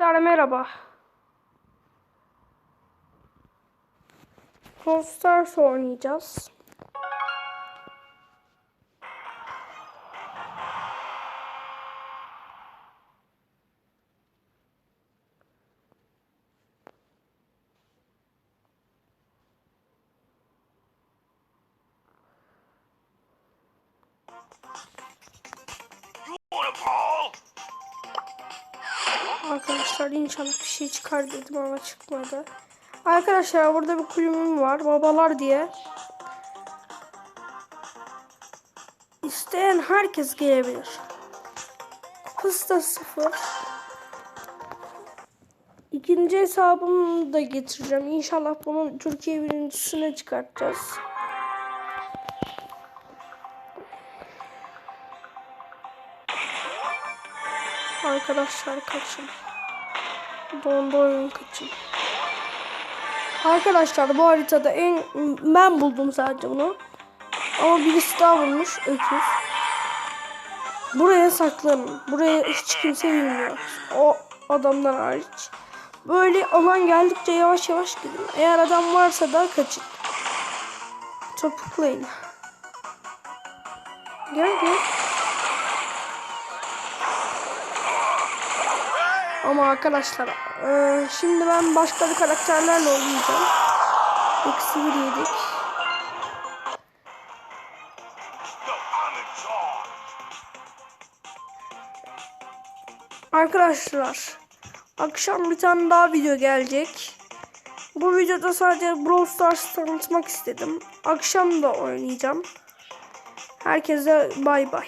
Arkadaşlar merhaba. Stars oynayacağız. Arkadaşlar inşallah bir şey çıkar dedim ama çıkmadı. Arkadaşlar burada bir kulübüm var. Babalar diye. İsteyen herkes gelebilir. Kupası da sıfır. İkinci hesabımı da getireceğim. İnşallah bunu Türkiye birincisine çıkartacağız. Arkadaşlar kaçın. Donda oyun kaçın. Arkadaşlar bu haritada en ben buldum sadece bunu. Ama birisi daha bulmuş öküz. Buraya saklanın. Buraya hiç kimse bilmiyor. O adamdan hariç. Böyle alan geldikçe yavaş yavaş gidin. Eğer adam varsa da kaçın. Topuklayın. Gel gel. Ama arkadaşlar eee, şimdi ben başka bir karakterlerle oynayacağım. Eksi bir yedik. Arkadaşlar akşam bir tane daha video gelecek. Bu videoda sadece Brawl Stars tanıtmak istedim. Akşam da oynayacağım. Herkese bay bay.